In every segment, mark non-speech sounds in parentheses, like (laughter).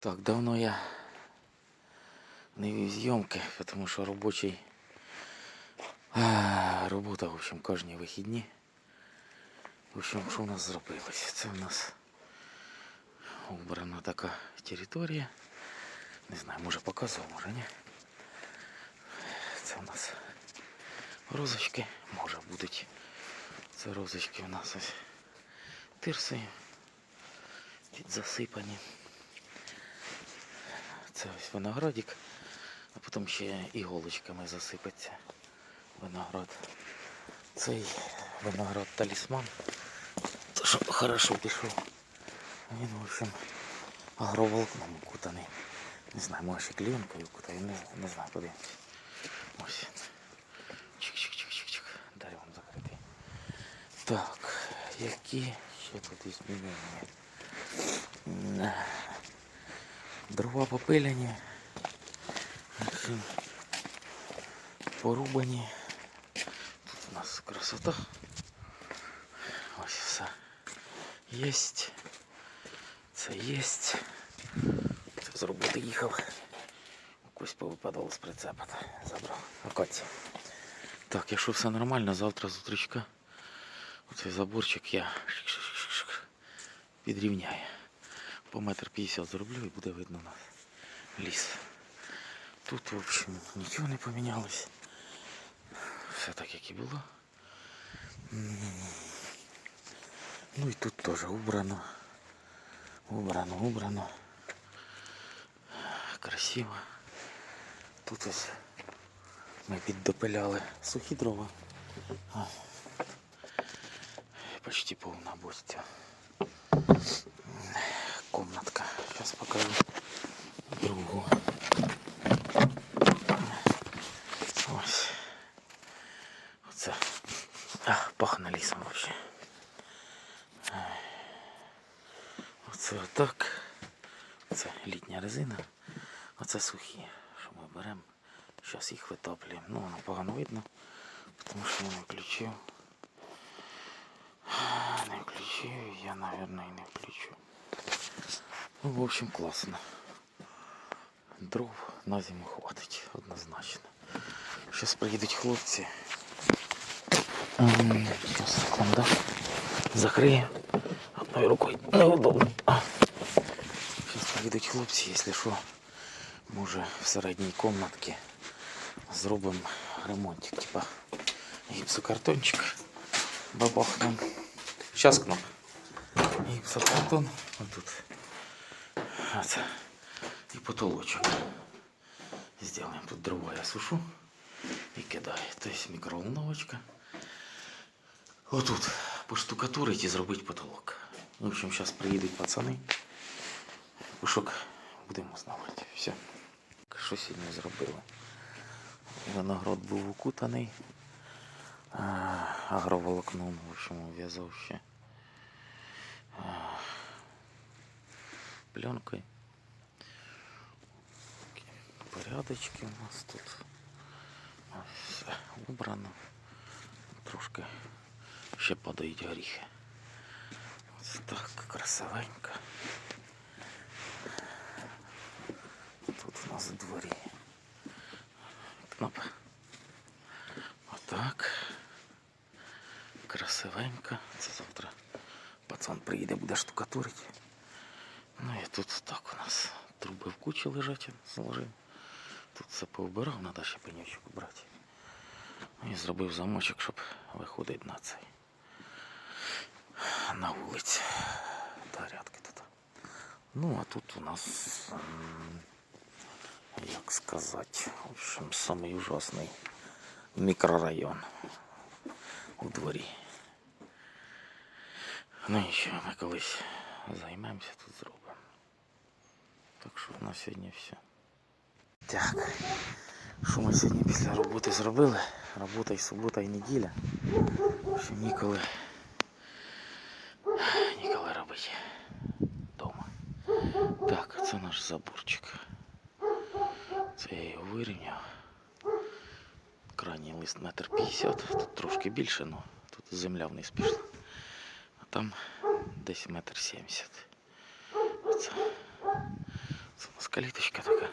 Так, давно я не вів зйомки, тому що робочий а, робота, в общем, кожні вихідні. В общем, що у нас зробилось? Це у нас убрана така територія. Не знаю, може показував, може ні. Це у нас розочки, може будуть. Це розочки у нас ось тирси. Тут засипані. Це ось виноградик, а потім ще іголочками засипеться виноград. Цей виноград талісман. То що хорошо пішов. Він, в общем, агроволокном укутаний. Не знаю, може ще клеєнкою укутаний, не, не знаю, подивимось. Ось. Чик-чик-чик-чик-чик. Далі вам закритий. Так, які ще тут змінення? Дрова попиляні. Порубані. Тут у нас красота. Ось все. Єсть. Це єсть. Це з роботи їхав. Якось повипадало з прицепа. Забрав. Акація. Так, якщо все нормально, завтра з утречка оцей заборчик я підрівняю. По метр п'ятдесят зроблю і буде видно нас ліс. Тут, в общем, нічого не помінялось. Все так, як і було. Ну і тут теж убрано. Убрано, убрано. Красиво. Тут ось ми піддопиляли сухі дрова. Почти повна бостя. Комнатка. Сейчас покажу другу. Ось. Оце. А, пахне лісом вообще. Оце отак. Це літня резина. Оце сухі, що ми беремо. Зараз їх витоплюємо. Ну, воно погано видно, тому що я не включив. Не включив, я, наверное, і не включу. Ну, в общем, класно. Дров на зиму хватить, однозначно. Зараз приїдуть хлопці. Зараз секунду. Закрию. Одною рукою неудобно. Зараз приїдуть хлопці, якщо що, може в середній комнатці зробимо ремонтик, типа гіпсокартончик. Бабахнем. Сейчас кноп. Гіпсокартон. Отут. Оце. І потолочок. Сделаем тут дрова я сушу і кидаю. Тобто мікроволновочка. Отут поштукатурить і зробити потолок. В общем, зараз приїдуть пацани. Пушок будемо знавати. Все. Що сьогодні зробили? Виноград був укутаний. Агроволокном, в общем, в'язав ще. Пленкою. Такі Порядочки у нас тут. Ось Все убрано. Трошки ще падають горіхи. Ось так красивенько. Тут у нас в дворі. Кнопка. Отак. Красивенько. Це завтра пацан приїде, буде штукатурити. Ну і тут так у нас труби в кучі лежать, зложив. Тут все повбирав, треба ще пенючок брати. Ну, І зробив замочок, щоб виходити на цей. На вулиці. Порядки тут. Ну, а тут у нас, як сказати, в общем, самий ужасний мікрорайон у дворі. Ну і що, ми колись займемося тут зробимо. На сьогодні все. Так. Що ми сьогодні після роботи зробили? Робота і субота, і неділя. Общем, ніколи. Ніколи робити. Дома. Так, це наш заборчик. Це я його вирівняв. Крайній лист метр п'ятдесят. Тут трошки більше, але тут земля вниз пішла. А там десь метр сімдесят. Оце. Каліточка така.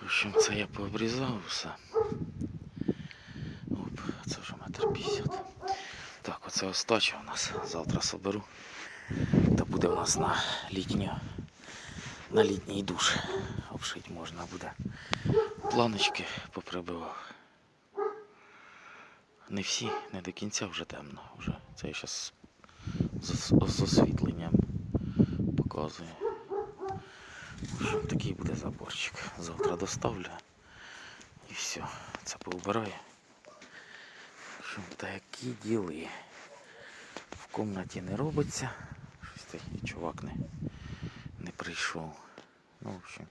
В общем, це я пообрізав все. Оп, це вже метр п'ятдесят. Так, оце остача у нас. Завтра соберу. Та буде у нас на літню, на літній душ. Обшить можна буде. Планочки поприбивав. Не всі, не до кінця вже темно. Вже. Це я зараз з, з освітленням показую. Такий буде заборчик. Завтра доставлю. І все. Це поубираю. Общем, такі діли. В комнаті не робиться. Щось такий чувак не, не прийшов. Ну, в общем.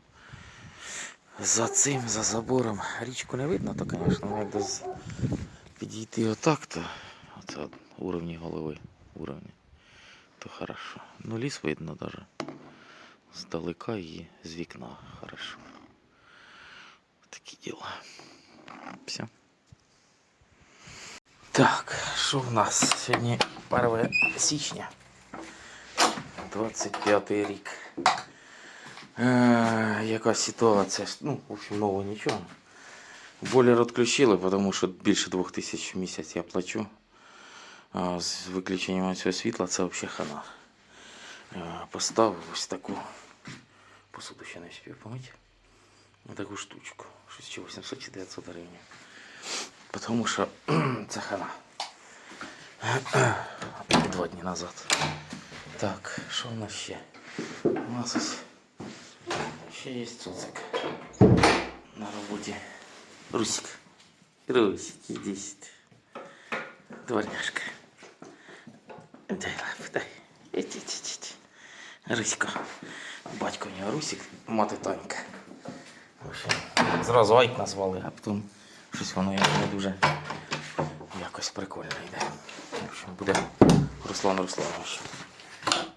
За цим, за забором. Річку не видно, то, звісно, як десь підійти отак, то оце уровні голови. Уровні. То хорошо. Ну, ліс видно даже. Здалека і з вікна хорошо. Такі діла. Все. Так, що в нас? Сьогодні 1 січня. 25 рік. Е, яка ситуація? Ну, в общем, нового нічого. Бойлер відключили, тому що більше 2000 в місяць я плачу. З виключенням цього світла це взагалі хана. Е, Поставив ось таку посуду ще не встиг помити. Ось таку штучку. Щось чи 800 чи 900 гривень. Тому що (clears throat) це хана. (clears throat) Два дні назад. Так, що в нас ще? У нас ось ще є цуцик на роботі. Русик. Русик, іди сюди. Дворняшка. Дай лапу, дай. Іди, іди, іди. Русько. Батько у нього Русик, мати Танька. Зразу Айк назвали, а потім щось воно не дуже якось прикольно йде. В общем, буде Руслан Русланович.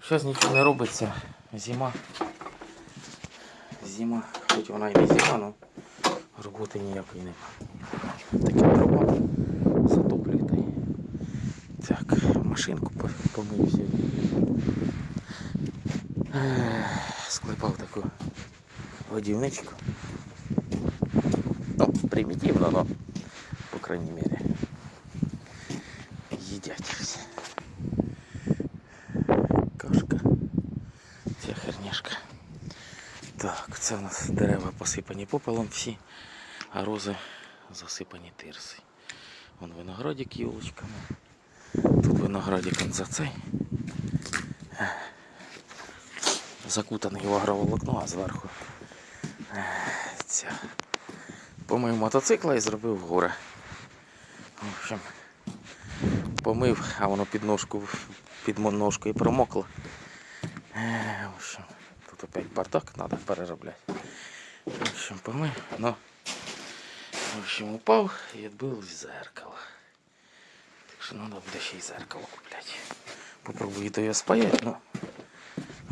Зараз нічого не робиться. Зима. Зима, хоч вона і не зима, але роботи ніякої немає. Таке дрова затоплює та. Так, машинку по- помию сьогодні. Склепав таку годівничку. Ну, примітивно, но по крайней мере їдять всі. Кашка. Ця херняшка. Так, це у нас дерева посипані попелом всі, а рози засипані тирси. Вон виноградик юлочками. Тут виноградик он за цей. Закутаний в агроволокно, а зверху ця. Помив мотоцикла і зробив горе. В общем, помив, а воно під ножку, під ножкою промокло. Е, В общем, тут опять бардак треба переробляти. В общем, помив, но в общем, упав і відбив зеркало. Так що треба буде ще й зеркало купляти. Попробую то його спаяти, ну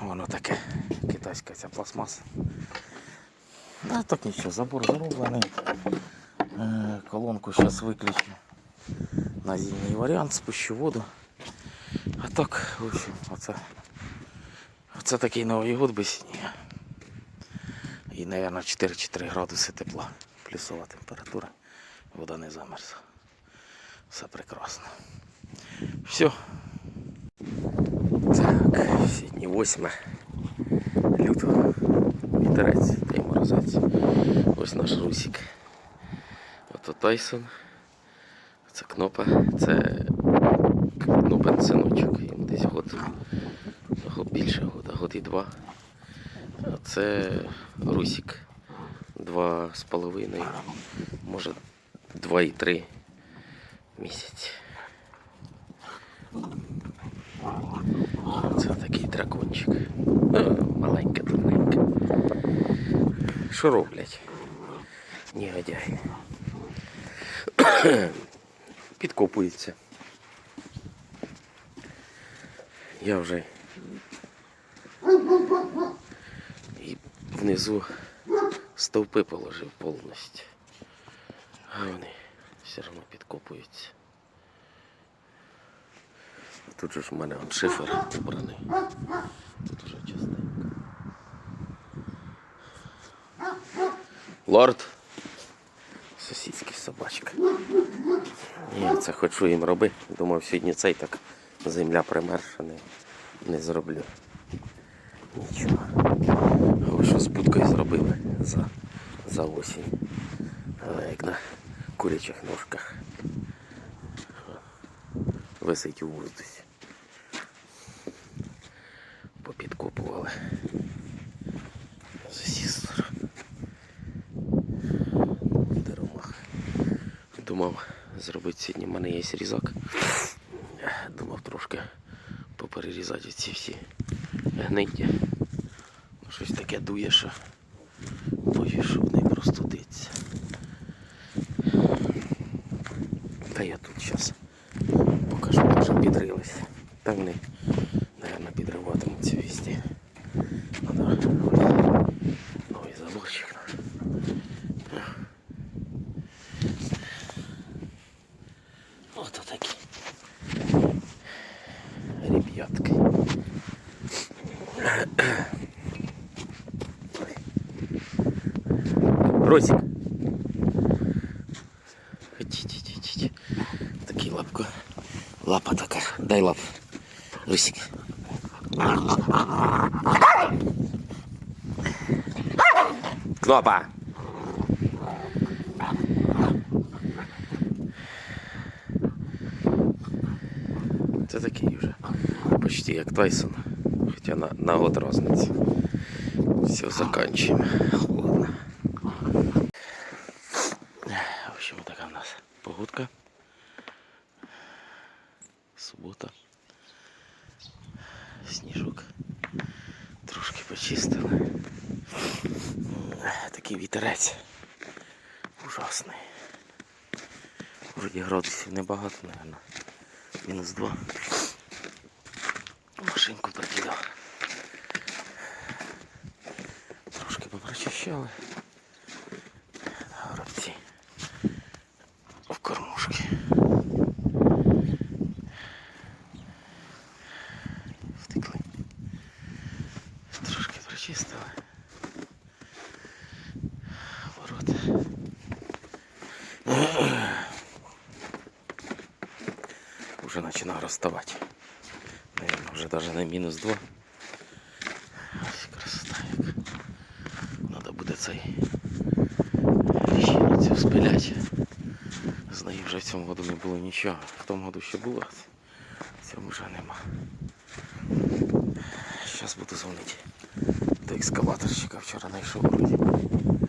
воно таке китайська ця пластмаса. А так нічого, забор зароблений. Е, Колонку зараз виключу на зимній варіант, спущу воду. А так, в общем, оце, оце такий Новий год без снігу. І, мабуть, 4-4 градуси тепла. Плюсова температура. Вода не замерзла. Все прекрасно. Все. Сьогодні 8 лютого. Вітерець та й морозець. Ось наш русик. Ото Тайсон. Це кнопа. Це кнопен синочок. Йому десь год більше года, год і два. А це Русик. Два з половиною, може два і три місяці. Це такий дракончик. Е, Маленька, дурненька. Що роблять? Негодяї. (coughs) Підкопується. Я вже і внизу стовпи положив повністю. А вони все одно підкопуються. Тут же в мене он шифер убраний. Тут уже частенько. Лорд. Сусідський собачка. Я це хочу їм робити. Думав, сьогодні цей так земля примерша не, не зроблю. Нічого. А що з будкою зробили за, за осінь. Але як на курячих ножках. Висить у воздусі. Попідкопували. З усіх. Даромах. Думав зробити сьогодні. в мене є різак. Думав трошки поперерізати ці всі гниття. Ну, щось таке дує, що боюсь, щоб не простудиться. Та я тут зараз покажу, може підрились. Та вони, мабуть, підриватимуться вісті. Надо новий заборчик. Ото такі. Ребятки. Росик. Ходіть, ідіть, ідіть. Такий лапко. Лапа така. Дай лап. Росик. Кнопа. Це такий вже. Почти як Тайсон. Хоча на, на год розниця. Все, заканчиваем. Такий вітерець. Ужасний. Вроді градусів небагато, мабуть. Мінус два. Машинку прокидав. Трошки попрочищали. Горобці. В кормушки. Втекли. Трошки прочистили. Уже починає розставати. Наверное, вже даже на мінус 2. Ось красота. Надо буде цей цю спиляти. З неї вже в цьому году не було нічого. В тому году ще було, в цьому вже нема. Зараз буду дзвонити до екскаваторщика. Вчора знайшов.